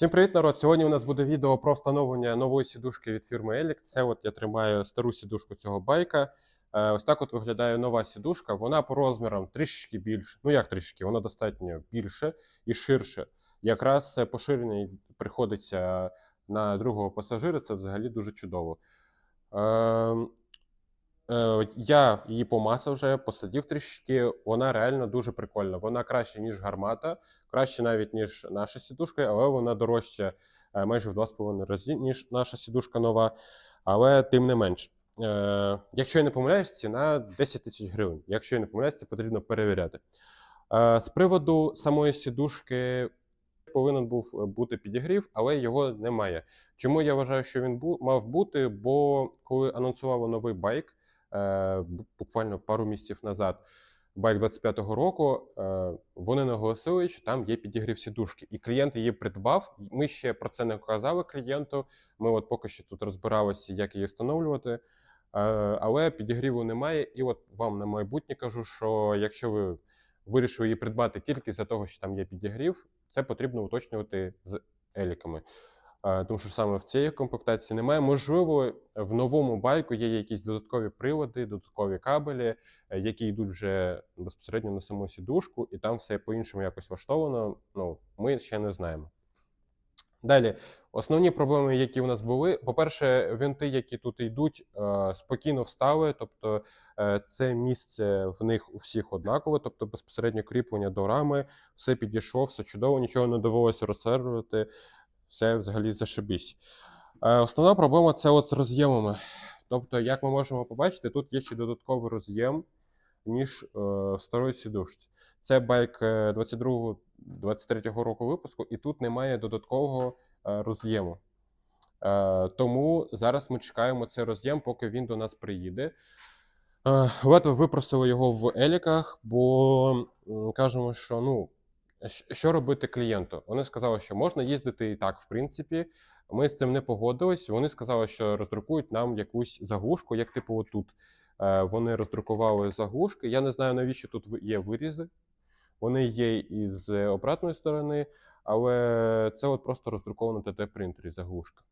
Всім привіт, народ! Сьогодні у нас буде відео про встановлення нової сідушки від фірми Elix. Це от я тримаю стару сідушку цього байка. Е, Ось так от виглядає нова сідушка. Вона по розмірам трішки більше. Ну як трішки, вона достатньо більше і ширше. Якраз це поширення приходиться на другого пасажира. Це взагалі дуже чудово. Е, Е, Я її помасав вже, посадив трішки. Вона реально дуже прикольна. Вона краще, ніж гармата, краще навіть, ніж наша сідушка, але вона дорожча е, майже в 2,5 рази, ніж наша сідушка нова. Але тим не менш. Е, Якщо я не помиляюсь, ціна 10 тисяч гривень. Якщо я не помиляюсь, це потрібно перевіряти. Е, З приводу самої сідушки повинен був е, бути підігрів, але його немає. Чому я вважаю, що він бу- мав бути? Бо коли анонсували новий байк, е, буквально пару місяців назад, байк 25-го року, е, вони наголосили, що там є підігрів сідушки, і клієнт її придбав. Ми ще про це не казали клієнту. Ми от поки що тут розбиралися, як її встановлювати. Е, Але підігріву немає. І от вам на майбутнє кажу, що якщо ви вирішили її придбати тільки за того, що там є підігрів, це потрібно уточнювати з еліками. Е, Тому що саме в цій комплектації немає. Можливо, в новому байку є якісь додаткові прилади, додаткові кабелі, е, які йдуть вже безпосередньо на саму сідушку, і там все по-іншому якось влаштовано. Ну, ми ще не знаємо. Далі, основні проблеми, які у нас були, по-перше, винти, які тут йдуть, е, спокійно встали. Тобто, це місце в них у всіх однакове, тобто безпосередньо кріплення до рами, все підійшло, все чудово, нічого не довелося розсервувати, все взагалі зашибісь. Е, Основна проблема це от з роз'ємами. Тобто, як ми можемо побачити, тут є ще додатковий роз'єм, ніж е, в старої сідушці. Це байк е, 22-23 року випуску, і тут немає додаткового е, роз'єму. Е, Тому зараз ми чекаємо цей роз'єм, поки він до нас приїде. Е, Ледве випросили його в еліках, бо кажемо, що ну, що робити клієнту? Вони сказали, що можна їздити і так, в принципі. Ми з цим не погодились. Вони сказали, що роздрукують нам якусь заглушку, як типу отут. Е, Вони роздрукували заглушки. Я не знаю, навіщо тут є вирізи. Вони є і з обратної сторони, але це от просто роздруковано 3D-принтері заглушка.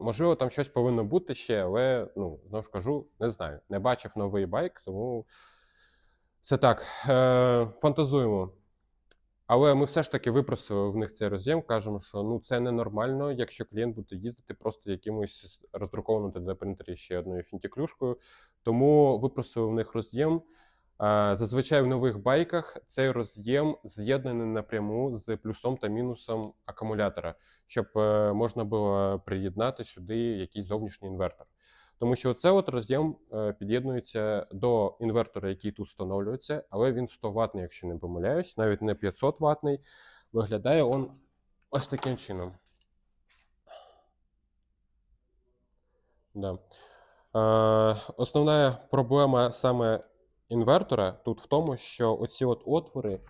Можливо, там щось повинно бути ще, але ну, знову ж кажу, не знаю. Не бачив новий байк, тому це так. Е, фантазуємо. Але ми все ж таки випросили в них цей роз'єм, кажемо, що ну це ненормально, якщо клієнт буде їздити просто якимось роздрукованим 3D-принтері ще одною фінтіклюшкою. Тому випросили в них роз'єм. Зазвичай в нових байках цей роз'єм з'єднаний напряму з плюсом та мінусом акумулятора, щоб е, можна було приєднати сюди якийсь зовнішній інвертор. Тому що це от роз'єм е, під'єднується до інвертора, який тут встановлюється, але він 100 ватний, якщо не помиляюсь, навіть не 500 ватний. Виглядає он ось таким чином. Да. Е, основна проблема саме інвертора тут в тому, що оці от отвори.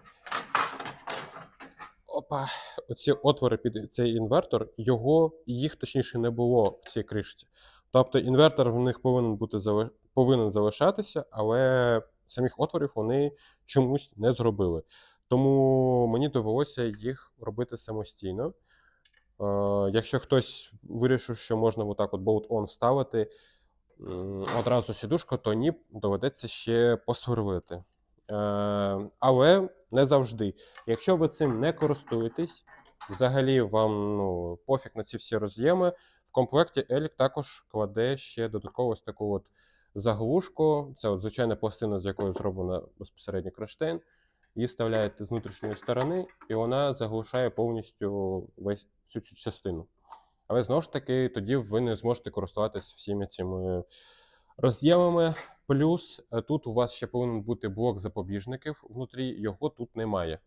Опа, оці отвори під цей інвертор, його, їх точніше не було в цій кришці. Тобто інвертор в них повинен бути повинен залишатися, але самих отворів вони чомусь не зробили. Тому мені довелося їх робити самостійно. Е, якщо хтось вирішив, що можна отак от bolt-on ставити одразу сідушку, то ні, доведеться ще посверлити. Е, але не завжди. Якщо ви цим не користуєтесь, взагалі вам ну, пофіг на ці всі роз'єми, комплекті Елік також кладе ще додатково ось таку от заглушку. Це от звичайна пластина, з якої зроблена безпосередньо кронштейн. Її вставляєте з внутрішньої сторони, і вона заглушає повністю весь всю цю частину. Але знову ж таки, тоді ви не зможете користуватися всіми цими роз'ємами. Плюс е, тут у вас ще повинен бути блок запобіжників внутрі, його тут немає.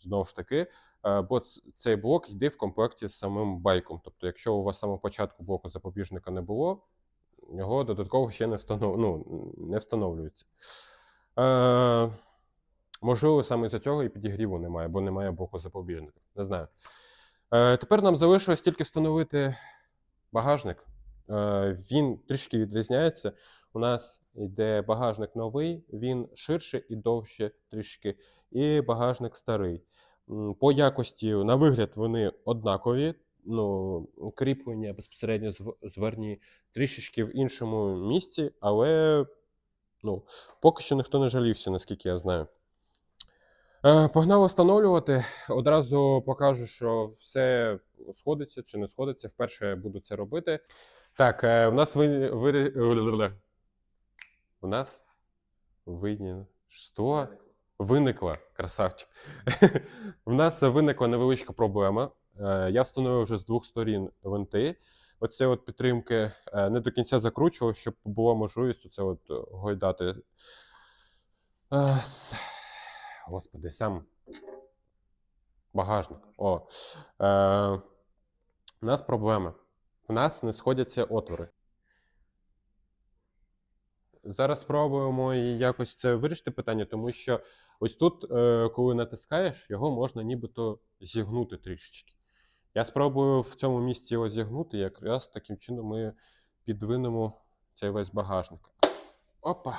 Знову ж таки, е, бо цей блок йде в комплекті з самим байком. Тобто, якщо у вас з самого початку блоку запобіжника не було, його додатково ще не, встанов... ну, не встановлюється. Е, можливо, саме з цього і підігріву немає, бо немає блоку запобіжників. Не знаю. Е, тепер нам залишилось тільки встановити багажник. Е, він трішки відрізняється. У нас йде багажник новий, він ширше і довше трішки, і багажник старий. По якості, на вигляд, вони однакові. ну, кріплення безпосередньо зверні трішечки в іншому місці, але ну, поки що ніхто не жалівся, наскільки я знаю. Е, Погнали встановлювати. Одразу покажу, що все сходиться чи не сходиться. Вперше буду це робити. Так, е, в нас ви, ви, у нас винен. Що? Виникла, красавчик. В нас виникла невеличка проблема. Е, Я встановив вже з двох сторін винти. Оце от підтримки е, не до кінця закручував, щоб була можливість оце от гойдати. Господи, сам багажник. О. У нас проблема. У нас не сходяться отвори. Зараз спробуємо якось це вирішити питання, тому що ось тут, е, коли натискаєш, його можна нібито зігнути трішечки. Я спробую в цьому місці його зігнути, якраз таким чином ми підвинемо цей весь багажник. Опа.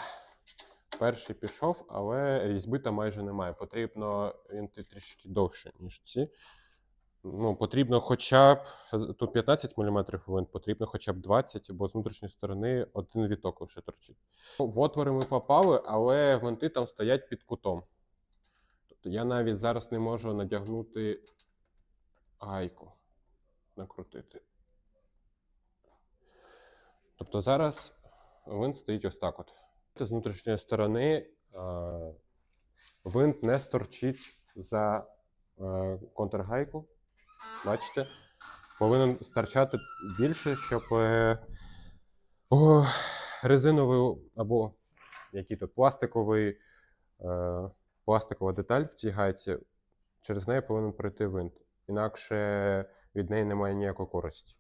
Перший пішов, але різьби там майже немає. Потрібно він трішки довше, ніж ці. Ну, потрібно хоча б тут 15 мм винт, потрібно хоча б 20, бо з внутрішньої сторони один віток лише торчить. В отвори ми попали, але винти там стоять під кутом. Тобто я навіть зараз не можу надягнути гайку, накрутити. Тобто зараз винт стоїть ось так от. З внутрішньої сторони винт не сторчить за е, контргайку. Бачите? Повинен старчати більше, щоб е, о, резиновий або який тут пластиковий, е, пластикова деталь в цій гайці, через неї повинен пройти винт. Інакше від неї немає ніякої користі.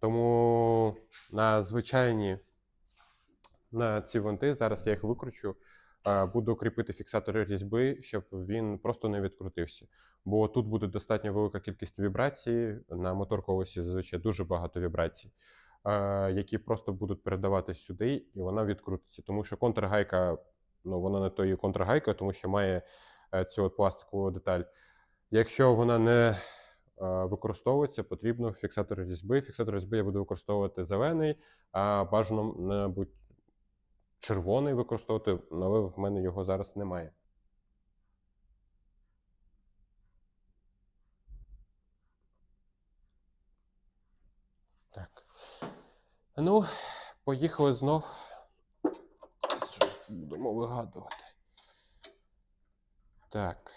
Тому на звичайні на ці винти, зараз я їх викручу, буду кріпити фіксатори різьби, щоб він просто не відкрутився. Бо тут буде достатньо велика кількість вібрацій. На моторковосі зазвичай дуже багато вібрацій, е, які просто будуть передаватись сюди, і вона відкрутиться. Тому що контргайка, ну вона не то є контргайка, тому що має е, цю пластикову деталь. Якщо вона не е, використовується, потрібно фіксатор різьби. Фіксатор різьби я буду використовувати зелений, а бажано, мабуть, червоний використовувати, але в мене його зараз немає. Так. Ну, поїхали знов. Щось Будемо вигадувати. Так.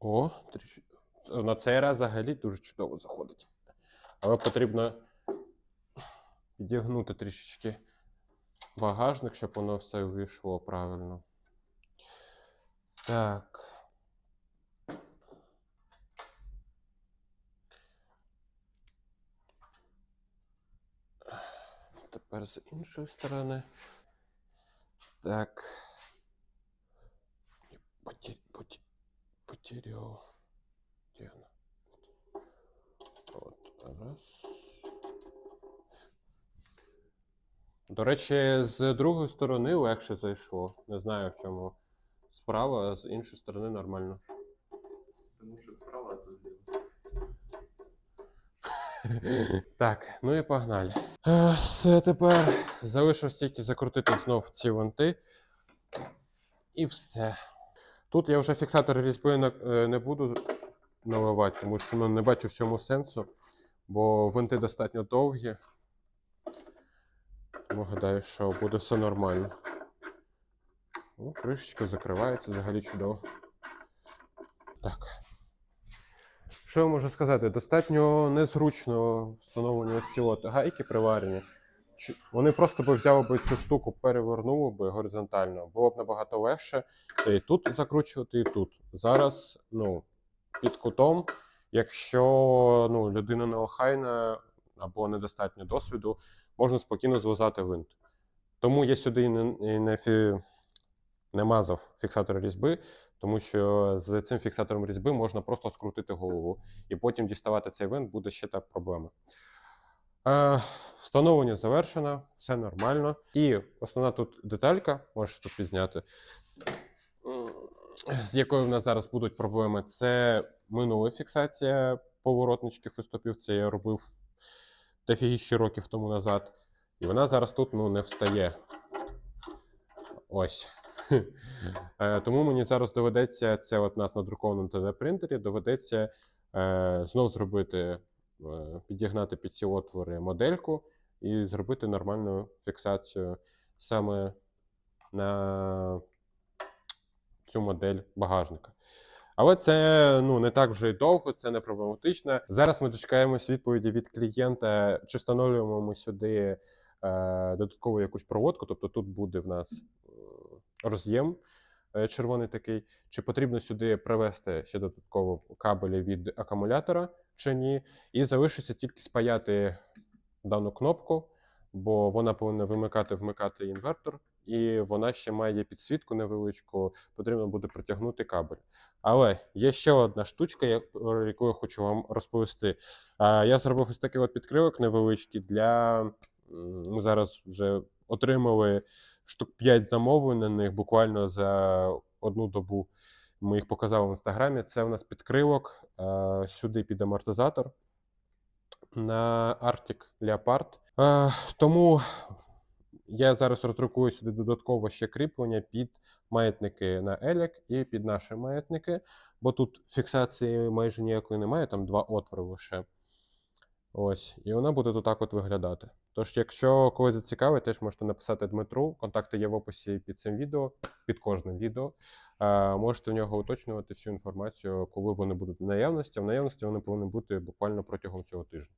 О, на цей раз взагалі дуже чудово заходить. Але потрібно підігнути трішечки багажник, щоб воно все вийшло правильно. Так. Тепер з іншої сторони. Так. Потер... Потер... Потеряв. Де? От, раз. До речі, з другої сторони легше зайшло. Не знаю в чому справа, а з іншої сторони нормально. Тому що справа, то зліва. Так, ну і погнали. Е, Все тепер залишилось тільки закрутити знов ці винти. І все. Тут я вже фіксатор різьби на- е, не буду наливати, тому що ну, не бачу в цьому сенсу, бо винти достатньо довгі. Тому що буде все нормально. О, кришечка закривається взагалі чудово. Так. Що я можу сказати? Достатньо незручно встановлені ось ці от гайки приварені. Вони просто би взяли би цю штуку, перевернули би горизонтально. Було б набагато легше і тут закручувати, і тут. Зараз, ну, під кутом, якщо ну, людина неохайна або недостатньо досвіду, можна спокійно зв'язати винт. Тому я сюди не, не, фі... не мазав фіксатор різьби, тому що з цим фіксатором різьби можна просто скрутити голову, і потім діставати цей винт буде ще та проблема. Е, встановлення завершено, все нормально. І основна тут деталька, можеш тут підзняти, з якою в нас зараз будуть проблеми, це минула фіксація поворотничків і стопів. Це я робив дофігіще років тому назад. І вона зараз тут ну, не встає. Ось. Е, Тому мені зараз доведеться це от нас на друкованому 3D-принтері, доведеться е, знов зробити, е, підігнати під ці отвори модельку і зробити нормальну фіксацію саме на цю модель багажника. Але це ну, не так вже й довго, це не проблематично. Зараз ми дочекаємось відповіді від клієнта, чи встановлюємо ми сюди е, додаткову якусь проводку. Тобто тут буде в нас е, роз'єм е, червоний такий. Чи потрібно сюди привести ще додатково кабелі від акумулятора, чи ні. І залишиться тільки спаяти дану кнопку, бо вона повинна вимикати, вмикати інвертор, і вона ще має підсвітку невеличку, потрібно буде протягнути кабель. Але є ще одна штучка, про яку я хочу вам розповісти. Я зробив ось такий от підкривок невеличкий для. Ми зараз вже отримали штук 5 замовлень на них буквально за одну добу. Ми їх показали в інстаграмі. Це у нас підкривок сюди під амортизатор на Arctic Leopard. Тому я зараз роздрукую сюди додатково ще кріплення під маятники на елік і під наші маятники, бо тут фіксації майже ніякої немає, там два отвори лише. Ось, і вона буде тут так от виглядати. Тож, якщо когось зацікавить, теж можете написати Дмитру. Контакти є в описі під цим відео, під кожним відео. Е, можете в нього уточнювати всю інформацію, коли вони будуть в наявності. В наявності вони повинні бути буквально протягом цього тижня.